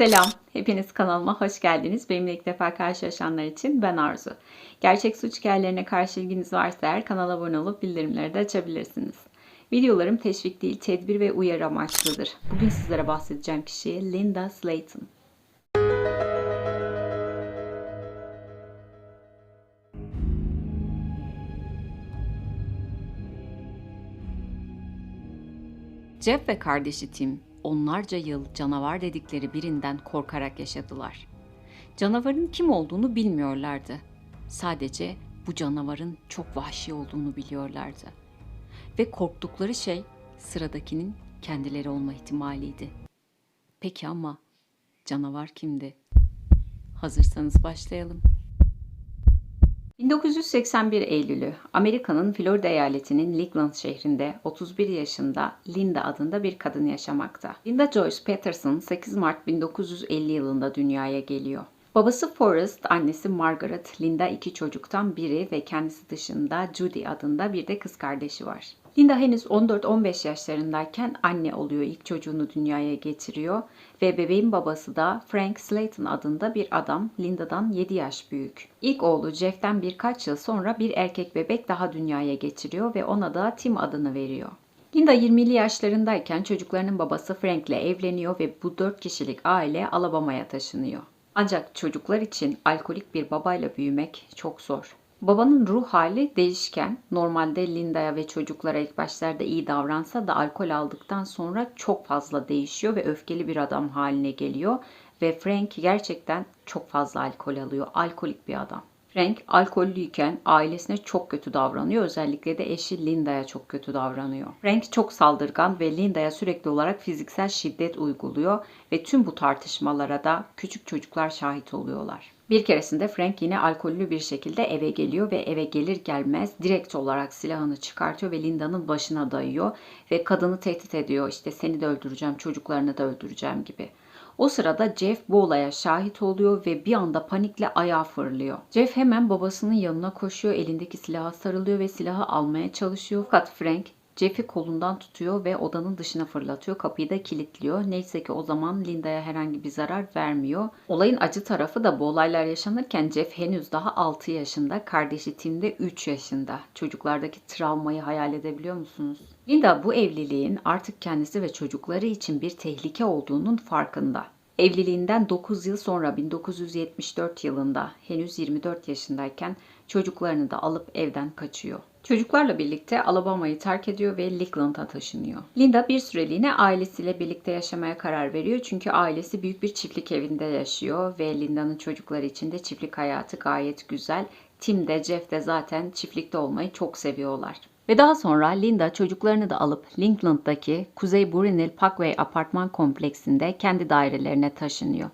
Selam, hepiniz kanalıma hoş geldiniz. Benimle ilk defa karşılaşanlar için ben Arzu. Gerçek suç hikayelerine karşı ilginiz varsa eğer kanala abone olup bildirimleri de açabilirsiniz. Videolarım teşvik değil, tedbir ve uyarı amaçlıdır. Bugün sizlere bahsedeceğim kişi Linda Slayton. Jeff ve kardeşi Tim onlarca yıl canavar dedikleri birinden korkarak yaşadılar. Canavarın kim olduğunu bilmiyorlardı. Sadece bu canavarın çok vahşi olduğunu biliyorlardı. Ve korktukları şey sıradakinin kendileri olma ihtimaliydi. Peki ama canavar kimdi? Hazırsanız başlayalım. 1981 Eylülü Amerika'nın Florida eyaletinin Lakeland şehrinde 31 yaşında Linda adında bir kadın yaşamakta. Linda Joyce Patterson 8 Mart 1950 yılında dünyaya geliyor. Babası Forrest, annesi Margaret, Linda iki çocuktan biri ve kendisi dışında Judy adında bir de kız kardeşi var. Linda henüz 14-15 yaşlarındayken anne oluyor, ilk çocuğunu dünyaya getiriyor ve bebeğin babası da Frank Slayton adında bir adam, Linda'dan 7 yaş büyük. İlk oğlu Jeff'ten birkaç yıl sonra bir erkek bebek daha dünyaya getiriyor ve ona da Tim adını veriyor. Linda 20'li yaşlarındayken çocuklarının babası Frank'le evleniyor ve bu 4 kişilik aile Alabama'ya taşınıyor. Ancak çocuklar için alkolik bir babayla büyümek çok zor. Babanın ruh hali değişken. Normalde Linda'ya ve çocuklara ilk başlarda iyi davransa da alkol aldıktan sonra çok fazla değişiyor ve öfkeli bir adam haline geliyor. Ve Frank gerçekten çok fazla alkol alıyor. Alkolik bir adam. Frank alkollüyken ailesine çok kötü davranıyor. Özellikle de eşi Linda'ya çok kötü davranıyor. Frank çok saldırgan ve Linda'ya sürekli olarak fiziksel şiddet uyguluyor ve tüm bu tartışmalara da küçük çocuklar şahit oluyorlar. Bir keresinde Frank yine alkollü bir şekilde eve geliyor ve eve gelir gelmez direkt olarak silahını çıkartıyor ve Linda'nın başına dayıyor ve kadını tehdit ediyor. İşte seni de öldüreceğim, çocuklarını da öldüreceğim gibi. O sırada Jeff bu olaya şahit oluyor ve bir anda panikle ayağa fırlıyor. Jeff hemen babasının yanına koşuyor, elindeki silaha sarılıyor ve silahı almaya çalışıyor. Fakat Frank Jeff'i kolundan tutuyor ve odanın dışına fırlatıyor. Kapıyı da kilitliyor. Neyse ki o zaman Linda'ya herhangi bir zarar vermiyor. Olayın acı tarafı da bu olaylar yaşanırken Jeff henüz daha 6 yaşında, kardeşi Tim de 3 yaşında. Çocuklardaki travmayı hayal edebiliyor musunuz? Linda bu evliliğin artık kendisi ve çocukları için bir tehlike olduğunun farkında. Evliliğinden 9 yıl sonra 1974 yılında henüz 24 yaşındayken çocuklarını da alıp evden kaçıyor. Çocuklarla birlikte Alabama'yı terk ediyor ve Lakeland'a taşınıyor. Linda bir süreliğine ailesiyle birlikte yaşamaya karar veriyor çünkü ailesi büyük bir çiftlik evinde yaşıyor ve Linda'nın çocukları için de çiftlik hayatı gayet güzel. Tim de Jeff de zaten çiftlikte olmayı çok seviyorlar. Ve daha sonra Linda çocuklarını da alıp Lincoln'daki Kuzey Brunel Parkway apartman kompleksinde kendi dairelerine taşınıyor.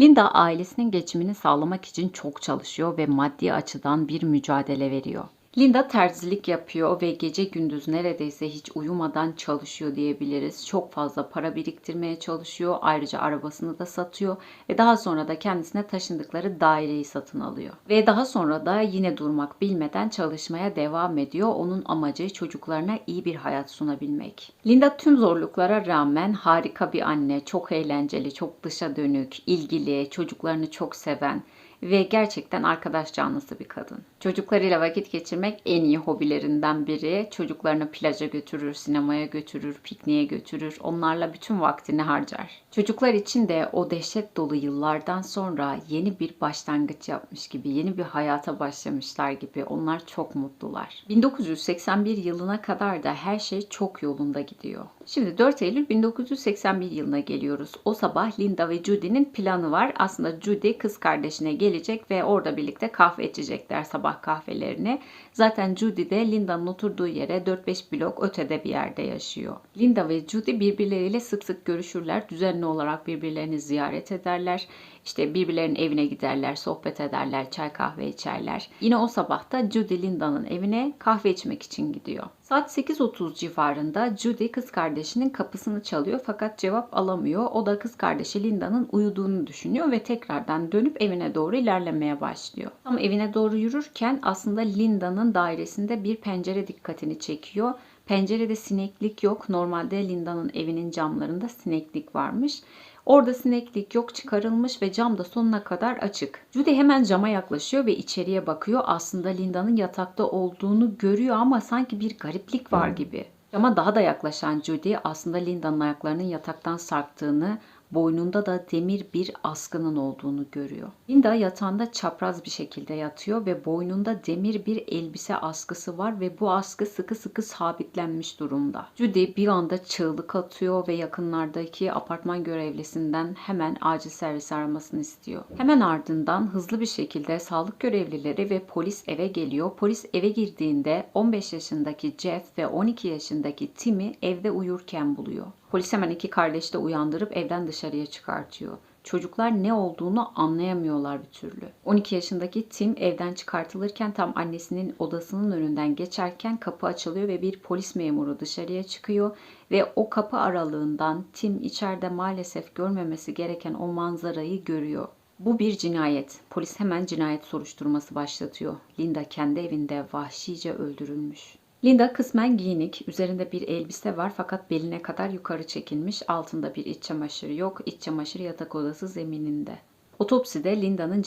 Linda ailesinin geçimini sağlamak için çok çalışıyor ve maddi açıdan bir mücadele veriyor. Linda terzilik yapıyor ve gece gündüz neredeyse hiç uyumadan çalışıyor diyebiliriz. Çok fazla para biriktirmeye çalışıyor. Ayrıca arabasını da satıyor ve daha sonra da kendisine taşındıkları daireyi satın alıyor. Ve daha sonra da yine durmak bilmeden çalışmaya devam ediyor. Onun amacı çocuklarına iyi bir hayat sunabilmek. Linda tüm zorluklara rağmen harika bir anne, çok eğlenceli, çok dışa dönük, ilgili, çocuklarını çok seven, ve gerçekten arkadaş canlısı bir kadın. Çocuklarıyla vakit geçirmek en iyi hobilerinden biri. Çocuklarını plaja götürür, sinemaya götürür, pikniğe götürür. Onlarla bütün vaktini harcar. Çocuklar için de o dehşet dolu yıllardan sonra yeni bir başlangıç yapmış gibi, yeni bir hayata başlamışlar gibi. Onlar çok mutlular. 1981 yılına kadar da her şey çok yolunda gidiyor. Şimdi 4 Eylül 1981 yılına geliyoruz. O sabah Linda ve Judy'nin planı var. Aslında Judy kız kardeşine gelecek ve orada birlikte kahve içecekler sabah kahvelerini. Zaten Judy de Linda'nın oturduğu yere 4-5 blok ötede bir yerde yaşıyor. Linda ve Judy birbirleriyle sık sık görüşürler. Düzenli olarak birbirlerini ziyaret ederler. İşte birbirlerinin evine giderler, sohbet ederler, çay kahve içerler. Yine o sabah da Judy Linda'nın evine kahve içmek için gidiyor. Saat 8.30 civarında Judy kız kardeşinin kapısını çalıyor fakat cevap alamıyor. O da kız kardeşi Linda'nın uyuduğunu düşünüyor ve tekrardan dönüp evine doğru ilerlemeye başlıyor. Ama evine doğru yürürken aslında Linda'nın dairesinde bir pencere dikkatini çekiyor. Pencerede sineklik yok. Normalde Linda'nın evinin camlarında sineklik varmış. Orada sineklik yok çıkarılmış ve cam da sonuna kadar açık. Judy hemen cama yaklaşıyor ve içeriye bakıyor. Aslında Linda'nın yatakta olduğunu görüyor ama sanki bir gariplik var gibi. Cama daha da yaklaşan Judy aslında Linda'nın ayaklarının yataktan sarktığını, boynunda da demir bir askının olduğunu görüyor. Linda yatağında çapraz bir şekilde yatıyor ve boynunda demir bir elbise askısı var ve bu askı sıkı sıkı sabitlenmiş durumda. Judy bir anda çığlık atıyor ve yakınlardaki apartman görevlisinden hemen acil servis aramasını istiyor. Hemen ardından hızlı bir şekilde sağlık görevlileri ve polis eve geliyor. Polis eve girdiğinde 15 yaşındaki Jeff ve 12 yaşındaki Tim'i evde uyurken buluyor. Polis hemen iki kardeşi de uyandırıp evden dışarıya çıkartıyor. Çocuklar ne olduğunu anlayamıyorlar bir türlü. 12 yaşındaki Tim evden çıkartılırken tam annesinin odasının önünden geçerken kapı açılıyor ve bir polis memuru dışarıya çıkıyor ve o kapı aralığından Tim içeride maalesef görmemesi gereken o manzarayı görüyor. Bu bir cinayet. Polis hemen cinayet soruşturması başlatıyor. Linda kendi evinde vahşice öldürülmüş. Linda kısmen giyinik, üzerinde bir elbise var fakat beline kadar yukarı çekilmiş, altında bir iç çamaşırı yok, iç çamaşır yatak odası zemininde. Otopside Linda'nın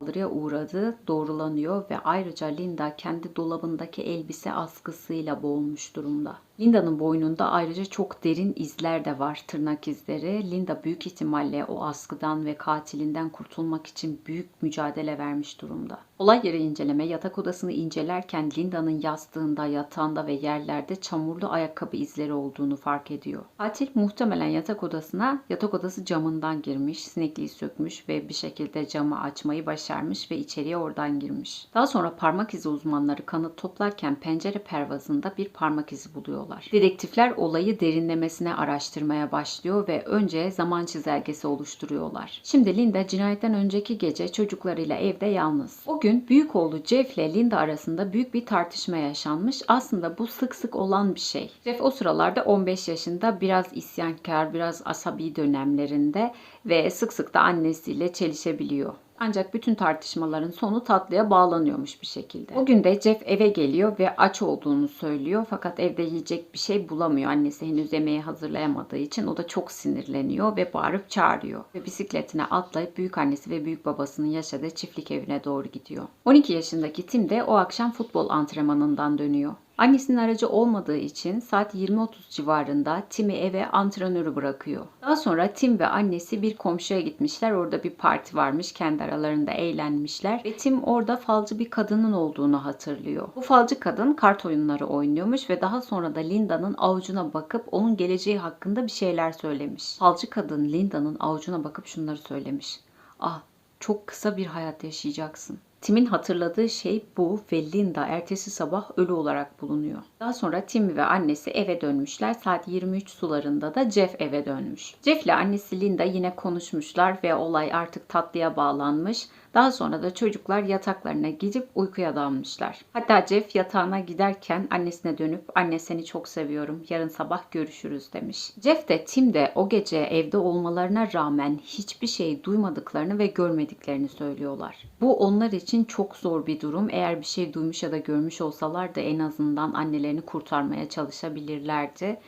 saldırıya uğradığı doğrulanıyor ve ayrıca Linda kendi dolabındaki elbise askısıyla boğulmuş durumda. Linda'nın boynunda ayrıca çok derin izler de var, tırnak izleri. Linda büyük ihtimalle o askıdan ve katilinden kurtulmak için büyük mücadele vermiş durumda. Olay yeri inceleme yatak odasını incelerken Linda'nın yastığında, yatağında ve yerlerde çamurlu ayakkabı izleri olduğunu fark ediyor. Katil muhtemelen yatak odasına yatak odası camından girmiş, sinekliği sökmüş ve bir şekilde camı açmayı başarmış ve içeriye oradan girmiş. Daha sonra parmak izi uzmanları kanıt toplarken pencere pervazında bir parmak izi buluyorlar. Dedektifler olayı derinlemesine araştırmaya başlıyor ve önce zaman çizelgesi oluşturuyorlar. Şimdi Linda cinayetten önceki gece çocuklarıyla evde yalnız. O gün büyük oğlu Jeff ile Linda arasında büyük bir tartışma yaşanmış. Aslında bu sık sık olan bir şey. Jeff o sıralarda 15 yaşında biraz isyankar, biraz asabi dönemlerinde ve sık sık da annesiyle çelişebiliyor. Ancak bütün tartışmaların sonu tatlıya bağlanıyormuş bir şekilde. O gün de Jeff eve geliyor ve aç olduğunu söylüyor fakat evde yiyecek bir şey bulamıyor. Annesi henüz yemeği hazırlayamadığı için o da çok sinirleniyor ve bağırıp çağırıyor. Ve bisikletine atlayıp büyük annesi ve büyük babasının yaşadığı çiftlik evine doğru gidiyor. 12 yaşındaki Tim de o akşam futbol antrenmanından dönüyor. Annesinin aracı olmadığı için saat 20.30 civarında Tim'i eve antrenörü bırakıyor. Daha sonra Tim ve annesi bir komşuya gitmişler. Orada bir parti varmış. Kendi aralarında eğlenmişler. Ve Tim orada falcı bir kadının olduğunu hatırlıyor. Bu falcı kadın kart oyunları oynuyormuş ve daha sonra da Linda'nın avucuna bakıp onun geleceği hakkında bir şeyler söylemiş. Falcı kadın Linda'nın avucuna bakıp şunları söylemiş. Ah çok kısa bir hayat yaşayacaksın. Tim'in hatırladığı şey bu ve Linda ertesi sabah ölü olarak bulunuyor. Daha sonra Tim ve annesi eve dönmüşler. Saat 23 sularında da Jeff eve dönmüş. Jeff ile annesi Linda yine konuşmuşlar ve olay artık tatlıya bağlanmış. Daha sonra da çocuklar yataklarına gidip uykuya dalmışlar. Hatta Jeff yatağına giderken annesine dönüp anne seni çok seviyorum yarın sabah görüşürüz demiş. Jeff de Tim de o gece evde olmalarına rağmen hiçbir şey duymadıklarını ve görmediklerini söylüyorlar. Bu onlar için çok zor bir durum. Eğer bir şey duymuş ya da görmüş olsalar da en azından annelerini kurtarmaya çalışabilirlerdi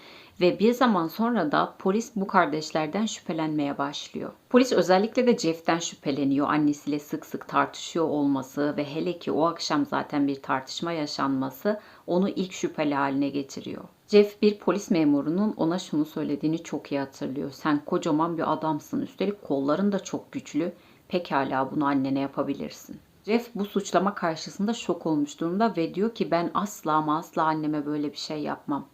ve bir zaman sonra da polis bu kardeşlerden şüphelenmeye başlıyor. Polis özellikle de Jeff'ten şüpheleniyor. Annesiyle sık sık tartışıyor olması ve hele ki o akşam zaten bir tartışma yaşanması onu ilk şüpheli haline getiriyor. Jeff bir polis memurunun ona şunu söylediğini çok iyi hatırlıyor. Sen kocaman bir adamsın. Üstelik kolların da çok güçlü. Pekala bunu annene yapabilirsin. Jeff bu suçlama karşısında şok olmuş durumda ve diyor ki ben asla ama asla anneme böyle bir şey yapmam.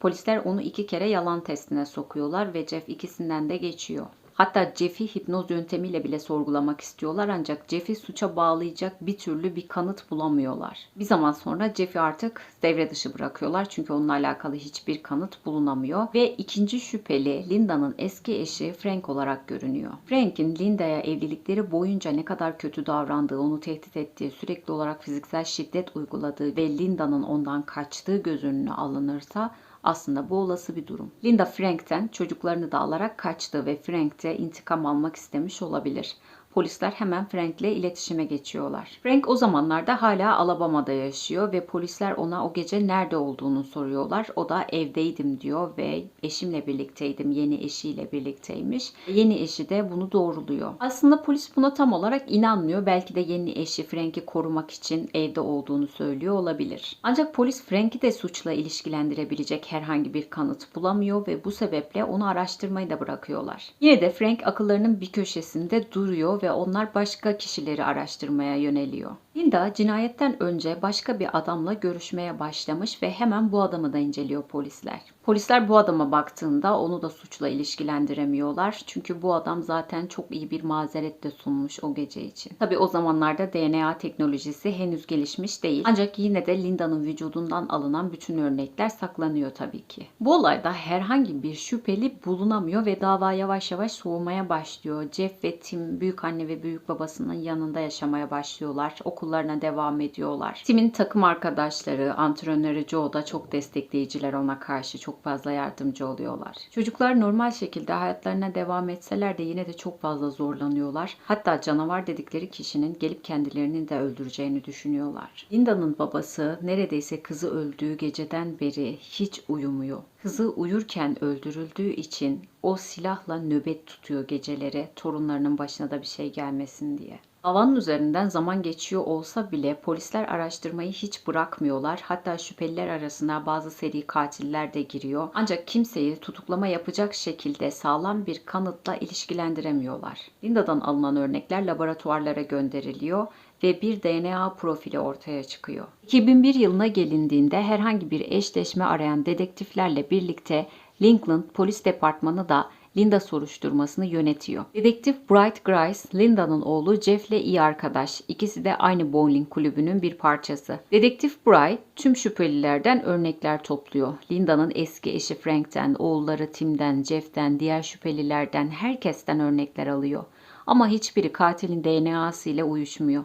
Polisler onu iki kere yalan testine sokuyorlar ve Jeff ikisinden de geçiyor. Hatta Jeff'i hipnoz yöntemiyle bile sorgulamak istiyorlar ancak Jeff'i suça bağlayacak bir türlü bir kanıt bulamıyorlar. Bir zaman sonra Jeff'i artık devre dışı bırakıyorlar çünkü onunla alakalı hiçbir kanıt bulunamıyor ve ikinci şüpheli Linda'nın eski eşi Frank olarak görünüyor. Frank'in Linda'ya evlilikleri boyunca ne kadar kötü davrandığı, onu tehdit ettiği, sürekli olarak fiziksel şiddet uyguladığı ve Linda'nın ondan kaçtığı göz önüne alınırsa aslında bu olası bir durum. Linda Frank'ten çocuklarını da alarak kaçtı ve Frank de intikam almak istemiş olabilir. Polisler hemen Frank'le iletişime geçiyorlar. Frank o zamanlarda hala Alabama'da yaşıyor ve polisler ona o gece nerede olduğunu soruyorlar. O da evdeydim diyor ve eşimle birlikteydim. Yeni eşiyle birlikteymiş. Yeni eşi de bunu doğruluyor. Aslında polis buna tam olarak inanmıyor. Belki de yeni eşi Frank'i korumak için evde olduğunu söylüyor olabilir. Ancak polis Frank'i de suçla ilişkilendirebilecek herhangi bir kanıt bulamıyor ve bu sebeple onu araştırmayı da bırakıyorlar. Yine de Frank akıllarının bir köşesinde duruyor ve onlar başka kişileri araştırmaya yöneliyor. Linda cinayetten önce başka bir adamla görüşmeye başlamış ve hemen bu adamı da inceliyor polisler. Polisler bu adama baktığında onu da suçla ilişkilendiremiyorlar. Çünkü bu adam zaten çok iyi bir mazeret de sunmuş o gece için. Tabi o zamanlarda DNA teknolojisi henüz gelişmiş değil. Ancak yine de Linda'nın vücudundan alınan bütün örnekler saklanıyor tabii ki. Bu olayda herhangi bir şüpheli bulunamıyor ve dava yavaş yavaş soğumaya başlıyor. Jeff ve Tim büyük anne ve büyük babasının yanında yaşamaya başlıyorlar. Okullarına devam ediyorlar. Tim'in takım arkadaşları, antrenörü Joe da çok destekleyiciler ona karşı çok fazla yardımcı oluyorlar. Çocuklar normal şekilde hayatlarına devam etseler de yine de çok fazla zorlanıyorlar. Hatta canavar dedikleri kişinin gelip kendilerini de öldüreceğini düşünüyorlar. Linda'nın babası neredeyse kızı öldüğü geceden beri hiç uyumuyor. Kızı uyurken öldürüldüğü için o silahla nöbet tutuyor geceleri torunlarının başına da bir şey gelmesin diye. Davanın üzerinden zaman geçiyor olsa bile polisler araştırmayı hiç bırakmıyorlar. Hatta şüpheliler arasına bazı seri katiller de giriyor. Ancak kimseyi tutuklama yapacak şekilde sağlam bir kanıtla ilişkilendiremiyorlar. Linda'dan alınan örnekler laboratuvarlara gönderiliyor ve bir DNA profili ortaya çıkıyor. 2001 yılına gelindiğinde herhangi bir eşleşme arayan dedektiflerle birlikte Lincoln Polis Departmanı da Linda soruşturmasını yönetiyor. Dedektif Bright Grice, Linda'nın oğlu Jeff'le iyi arkadaş. İkisi de aynı bowling kulübünün bir parçası. Dedektif Bright tüm şüphelilerden örnekler topluyor. Linda'nın eski eşi Frank'ten, oğulları Tim'den, Jeff'ten, diğer şüphelilerden herkesten örnekler alıyor. Ama hiçbiri katilin DNA'sı ile uyuşmuyor.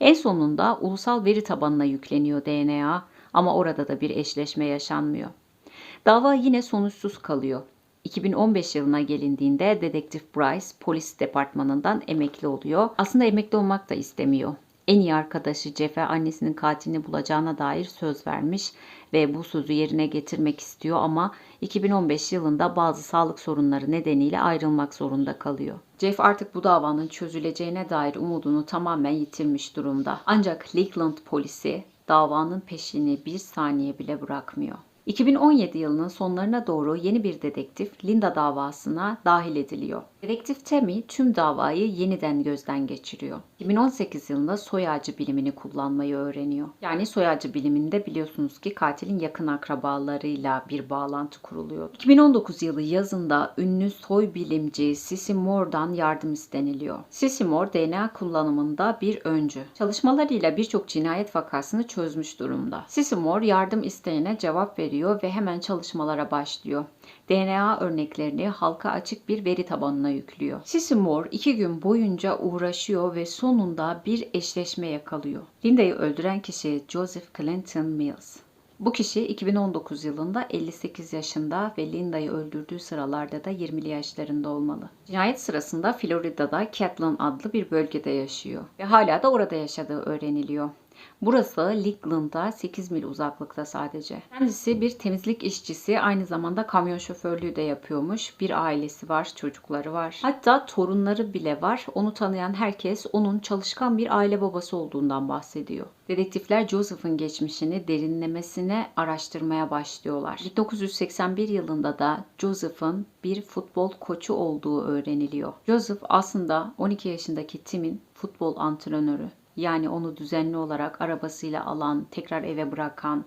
En sonunda ulusal veri tabanına yükleniyor DNA ama orada da bir eşleşme yaşanmıyor. Dava yine sonuçsuz kalıyor. 2015 yılına gelindiğinde dedektif Bryce polis departmanından emekli oluyor. Aslında emekli olmak da istemiyor. En iyi arkadaşı Jeff'e annesinin katilini bulacağına dair söz vermiş ve bu sözü yerine getirmek istiyor ama 2015 yılında bazı sağlık sorunları nedeniyle ayrılmak zorunda kalıyor. Jeff artık bu davanın çözüleceğine dair umudunu tamamen yitirmiş durumda. Ancak Lakeland polisi davanın peşini bir saniye bile bırakmıyor. 2017 yılının sonlarına doğru yeni bir dedektif Linda davasına dahil ediliyor. Dedektif Tammy tüm davayı yeniden gözden geçiriyor. 2018 yılında soy ağacı bilimini kullanmayı öğreniyor. Yani soy ağacı biliminde biliyorsunuz ki katilin yakın akrabalarıyla bir bağlantı kuruluyor. 2019 yılı yazında ünlü soy bilimci Sissy Moore'dan yardım isteniliyor. Sissy Moore DNA kullanımında bir öncü. Çalışmalarıyla birçok cinayet vakasını çözmüş durumda. Sissy Moore yardım isteğine cevap veriyor ve hemen çalışmalara başlıyor. DNA örneklerini halka açık bir veri tabanına yüklüyor. Sissy Moore iki gün boyunca uğraşıyor ve sonunda bir eşleşme yakalıyor. Linda'yı öldüren kişi Joseph Clinton Mills. Bu kişi 2019 yılında 58 yaşında ve Linda'yı öldürdüğü sıralarda da 20'li yaşlarında olmalı. Cinayet sırasında Florida'da Catlin adlı bir bölgede yaşıyor ve hala da orada yaşadığı öğreniliyor. Burası Lakeland'a 8 mil uzaklıkta sadece. Kendisi bir temizlik işçisi, aynı zamanda kamyon şoförlüğü de yapıyormuş. Bir ailesi var, çocukları var. Hatta torunları bile var. Onu tanıyan herkes onun çalışkan bir aile babası olduğundan bahsediyor. Dedektifler Joseph'ın geçmişini derinlemesine araştırmaya başlıyorlar. 1981 yılında da Joseph'ın bir futbol koçu olduğu öğreniliyor. Joseph aslında 12 yaşındaki Tim'in futbol antrenörü. Yani onu düzenli olarak arabasıyla alan, tekrar eve bırakan,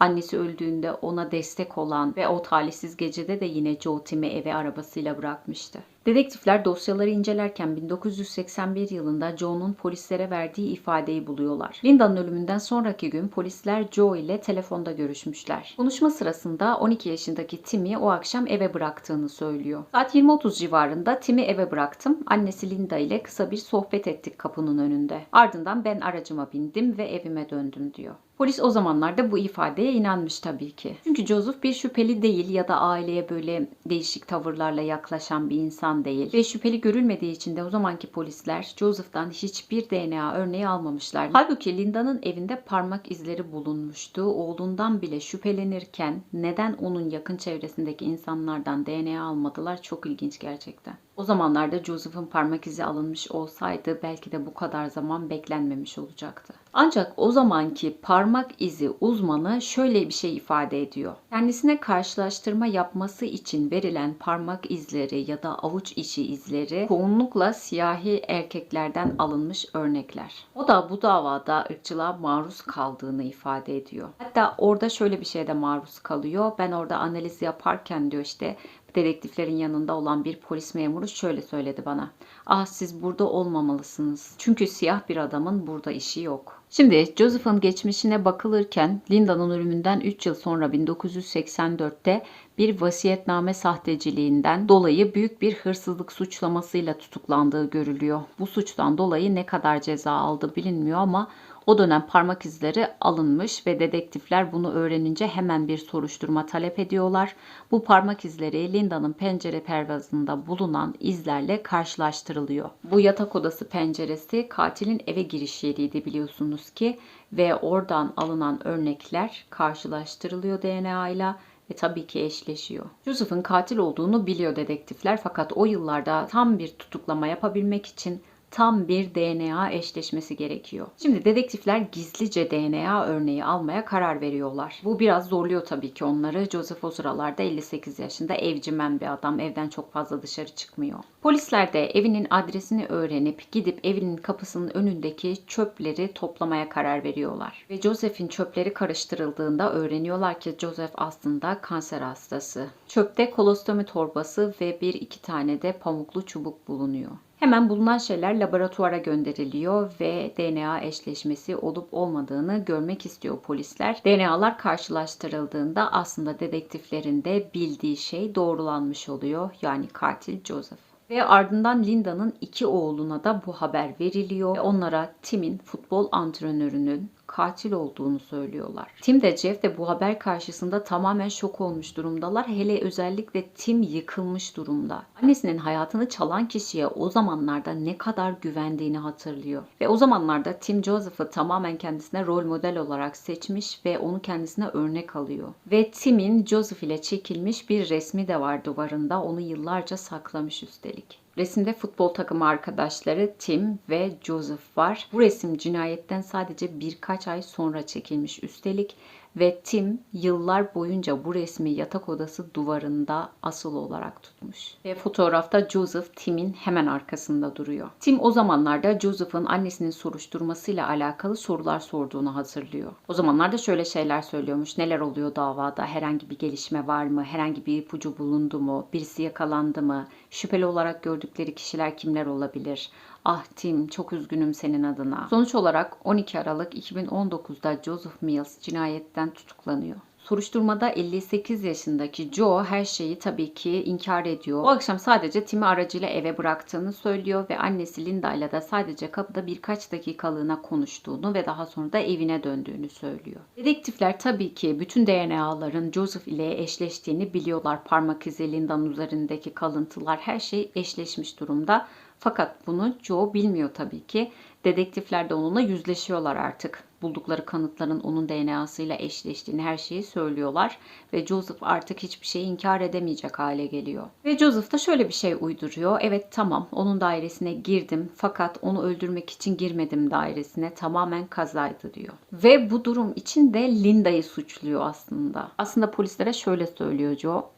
annesi öldüğünde ona destek olan ve o talihsiz gecede de yine Joe eve arabasıyla bırakmıştı. Dedektifler dosyaları incelerken 1981 yılında Joe'nun polislere verdiği ifadeyi buluyorlar. Linda'nın ölümünden sonraki gün polisler Joe ile telefonda görüşmüşler. Konuşma sırasında 12 yaşındaki Tim'i o akşam eve bıraktığını söylüyor. Saat 20.30 civarında Tim'i eve bıraktım. Annesi Linda ile kısa bir sohbet ettik kapının önünde. Ardından ben aracıma bindim ve evime döndüm diyor. Polis o zamanlarda bu ifadeye inanmış tabii ki. Çünkü Joseph bir şüpheli değil ya da aileye böyle değişik tavırlarla yaklaşan bir insan değil. Ve şüpheli görülmediği için de o zamanki polisler Joseph'tan hiçbir DNA örneği almamışlar. Halbuki Linda'nın evinde parmak izleri bulunmuştu. Oğlundan bile şüphelenirken neden onun yakın çevresindeki insanlardan DNA almadılar çok ilginç gerçekten. O zamanlarda Joseph'ın parmak izi alınmış olsaydı belki de bu kadar zaman beklenmemiş olacaktı. Ancak o zamanki parmak izi uzmanı şöyle bir şey ifade ediyor. Kendisine karşılaştırma yapması için verilen parmak izleri ya da avuç içi izleri çoğunlukla siyahi erkeklerden alınmış örnekler. O da bu davada ırkçılığa maruz kaldığını ifade ediyor. Hatta orada şöyle bir şeye de maruz kalıyor. Ben orada analiz yaparken diyor işte dedektiflerin yanında olan bir polis memuru şöyle söyledi bana. Ah siz burada olmamalısınız. Çünkü siyah bir adamın burada işi yok. Şimdi Joseph'ın geçmişine bakılırken Linda'nın ölümünden 3 yıl sonra 1984'te bir vasiyetname sahteciliğinden dolayı büyük bir hırsızlık suçlamasıyla tutuklandığı görülüyor. Bu suçtan dolayı ne kadar ceza aldı bilinmiyor ama o dönem parmak izleri alınmış ve dedektifler bunu öğrenince hemen bir soruşturma talep ediyorlar. Bu parmak izleri Linda'nın pencere pervazında bulunan izlerle karşılaştırılıyor. Bu yatak odası penceresi katilin eve giriş yeriydi biliyorsunuz ki ve oradan alınan örnekler karşılaştırılıyor DNA ile ve tabii ki eşleşiyor. Joseph'ın katil olduğunu biliyor dedektifler fakat o yıllarda tam bir tutuklama yapabilmek için tam bir DNA eşleşmesi gerekiyor. Şimdi dedektifler gizlice DNA örneği almaya karar veriyorlar. Bu biraz zorluyor tabii ki onları. Joseph o sıralarda 58 yaşında evcimen bir adam. Evden çok fazla dışarı çıkmıyor. Polisler de evinin adresini öğrenip gidip evinin kapısının önündeki çöpleri toplamaya karar veriyorlar. Ve Joseph'in çöpleri karıştırıldığında öğreniyorlar ki Joseph aslında kanser hastası. Çöpte kolostomi torbası ve bir iki tane de pamuklu çubuk bulunuyor. Hemen bulunan şeyler laboratuvara gönderiliyor ve DNA eşleşmesi olup olmadığını görmek istiyor polisler. DNA'lar karşılaştırıldığında aslında dedektiflerin de bildiği şey doğrulanmış oluyor. Yani katil Joseph. Ve ardından Linda'nın iki oğluna da bu haber veriliyor. Ve onlara Tim'in futbol antrenörünün katil olduğunu söylüyorlar. Tim de Jeff de bu haber karşısında tamamen şok olmuş durumdalar. Hele özellikle Tim yıkılmış durumda. Annesinin hayatını çalan kişiye o zamanlarda ne kadar güvendiğini hatırlıyor. Ve o zamanlarda Tim Joseph'ı tamamen kendisine rol model olarak seçmiş ve onu kendisine örnek alıyor. Ve Tim'in Joseph ile çekilmiş bir resmi de var duvarında. Onu yıllarca saklamış üstelik. Resimde futbol takımı arkadaşları Tim ve Joseph var. Bu resim cinayetten sadece birkaç ay sonra çekilmiş üstelik ve Tim yıllar boyunca bu resmi yatak odası duvarında asıl olarak tutmuş. Ve fotoğrafta Joseph Tim'in hemen arkasında duruyor. Tim o zamanlarda Joseph'ın annesinin soruşturmasıyla alakalı sorular sorduğunu hatırlıyor. O zamanlarda şöyle şeyler söylüyormuş. Neler oluyor davada? Herhangi bir gelişme var mı? Herhangi bir ipucu bulundu mu? Birisi yakalandı mı? Şüpheli olarak gördükleri kişiler kimler olabilir? Ah Tim çok üzgünüm senin adına. Sonuç olarak 12 Aralık 2019'da Joseph Mills cinayetten tutuklanıyor. Soruşturmada 58 yaşındaki Joe her şeyi tabii ki inkar ediyor. O akşam sadece Tim'i aracıyla eve bıraktığını söylüyor ve annesi Linda ile de sadece kapıda birkaç dakikalığına konuştuğunu ve daha sonra da evine döndüğünü söylüyor. Dedektifler tabii ki bütün DNA'ların Joseph ile eşleştiğini biliyorlar. Parmak izi, Linda'nın üzerindeki kalıntılar her şey eşleşmiş durumda. Fakat bunu Joe bilmiyor tabii ki. Dedektifler de onunla yüzleşiyorlar artık. Buldukları kanıtların onun DNA'sıyla eşleştiğini her şeyi söylüyorlar. Ve Joseph artık hiçbir şeyi inkar edemeyecek hale geliyor. Ve Joseph da şöyle bir şey uyduruyor. Evet tamam onun dairesine girdim fakat onu öldürmek için girmedim dairesine. Tamamen kazaydı diyor. Ve bu durum için de Linda'yı suçluyor aslında. Aslında polislere şöyle söylüyor Joe.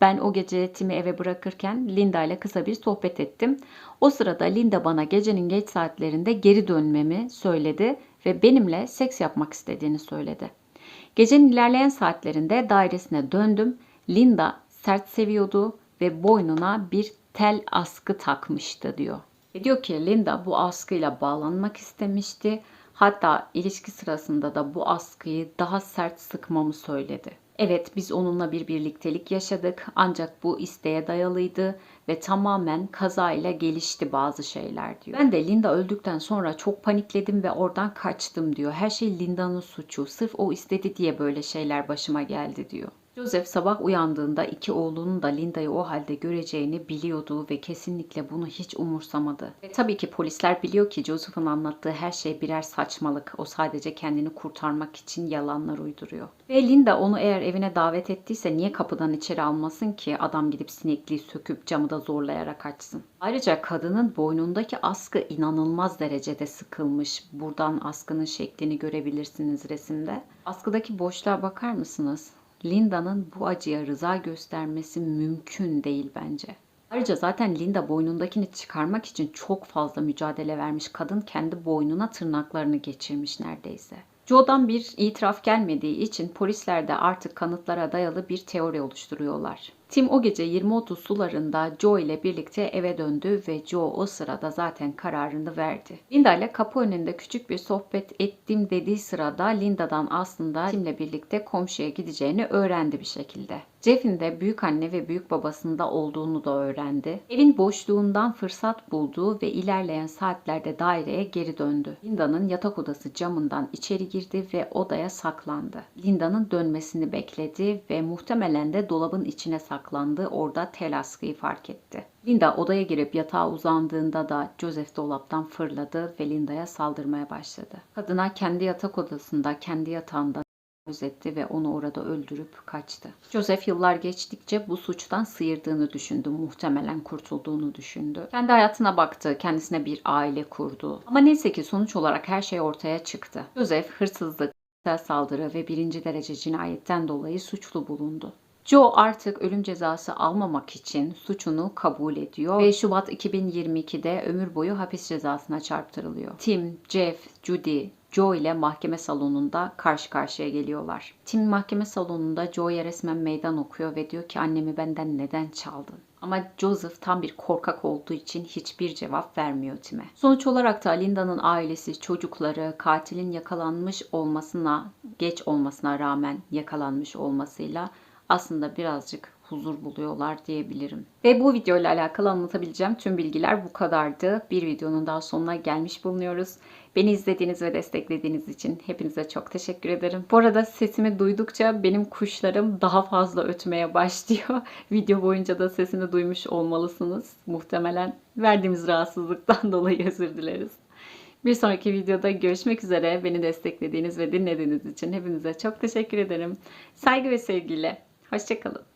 Ben o gece Tim'i eve bırakırken Linda ile kısa bir sohbet ettim. O sırada Linda bana gecenin geç saatlerinde geri dönmemi söyledi ve benimle seks yapmak istediğini söyledi. Gecenin ilerleyen saatlerinde dairesine döndüm. Linda sert seviyordu ve boynuna bir tel askı takmıştı diyor. Ve diyor ki Linda bu askıyla bağlanmak istemişti. Hatta ilişki sırasında da bu askıyı daha sert sıkmamı söyledi. Evet biz onunla bir birliktelik yaşadık ancak bu isteğe dayalıydı ve tamamen kazayla gelişti bazı şeyler diyor. Ben de Linda öldükten sonra çok panikledim ve oradan kaçtım diyor. Her şey Linda'nın suçu. Sırf o istedi diye böyle şeyler başıma geldi diyor. Joseph sabah uyandığında iki oğlunun da Linda'yı o halde göreceğini biliyordu ve kesinlikle bunu hiç umursamadı. Ve tabii ki polisler biliyor ki Joseph'ın anlattığı her şey birer saçmalık. O sadece kendini kurtarmak için yalanlar uyduruyor. Ve Linda onu eğer evine davet ettiyse niye kapıdan içeri almasın ki adam gidip sinekliği söküp camı da zorlayarak açsın. Ayrıca kadının boynundaki askı inanılmaz derecede sıkılmış. Buradan askının şeklini görebilirsiniz resimde. Askıdaki boşluğa bakar mısınız? Linda'nın bu acıya rıza göstermesi mümkün değil bence. Ayrıca zaten Linda boynundakini çıkarmak için çok fazla mücadele vermiş. Kadın kendi boynuna tırnaklarını geçirmiş neredeyse. Joe'dan bir itiraf gelmediği için polisler de artık kanıtlara dayalı bir teori oluşturuyorlar. Tim o gece 20.30 sularında Joe ile birlikte eve döndü ve Joe o sırada zaten kararını verdi. Linda ile kapı önünde küçük bir sohbet ettim dediği sırada Linda'dan aslında Tim'le birlikte komşuya gideceğini öğrendi bir şekilde. Jeff'in de büyük anne ve büyük babasında olduğunu da öğrendi. Evin boşluğundan fırsat buldu ve ilerleyen saatlerde daireye geri döndü. Linda'nın yatak odası camından içeri girdi ve odaya saklandı. Linda'nın dönmesini bekledi ve muhtemelen de dolabın içine saklandı. Orada tel askıyı fark etti. Linda odaya girip yatağa uzandığında da Joseph dolaptan fırladı ve Linda'ya saldırmaya başladı. Kadına kendi yatak odasında, kendi yatağında tecavüz etti ve onu orada öldürüp kaçtı. Joseph yıllar geçtikçe bu suçtan sıyırdığını düşündü. Muhtemelen kurtulduğunu düşündü. Kendi hayatına baktı. Kendisine bir aile kurdu. Ama neyse ki sonuç olarak her şey ortaya çıktı. Joseph hırsızlık, saldırı ve birinci derece cinayetten dolayı suçlu bulundu. Joe artık ölüm cezası almamak için suçunu kabul ediyor ve Şubat 2022'de ömür boyu hapis cezasına çarptırılıyor. Tim, Jeff, Judy, Joe ile mahkeme salonunda karşı karşıya geliyorlar. Tim mahkeme salonunda Joe'ya resmen meydan okuyor ve diyor ki annemi benden neden çaldın? Ama Joseph tam bir korkak olduğu için hiçbir cevap vermiyor Tim'e. Sonuç olarak da Linda'nın ailesi, çocukları katilin yakalanmış olmasına, geç olmasına rağmen yakalanmış olmasıyla aslında birazcık huzur buluyorlar diyebilirim. Ve bu video ile alakalı anlatabileceğim tüm bilgiler bu kadardı. Bir videonun daha sonuna gelmiş bulunuyoruz. Beni izlediğiniz ve desteklediğiniz için hepinize çok teşekkür ederim. Bu arada sesimi duydukça benim kuşlarım daha fazla ötmeye başlıyor. Video boyunca da sesini duymuş olmalısınız. Muhtemelen verdiğimiz rahatsızlıktan dolayı özür dileriz. Bir sonraki videoda görüşmek üzere. Beni desteklediğiniz ve dinlediğiniz için hepinize çok teşekkür ederim. Saygı ve sevgiyle. Hoşçakalın.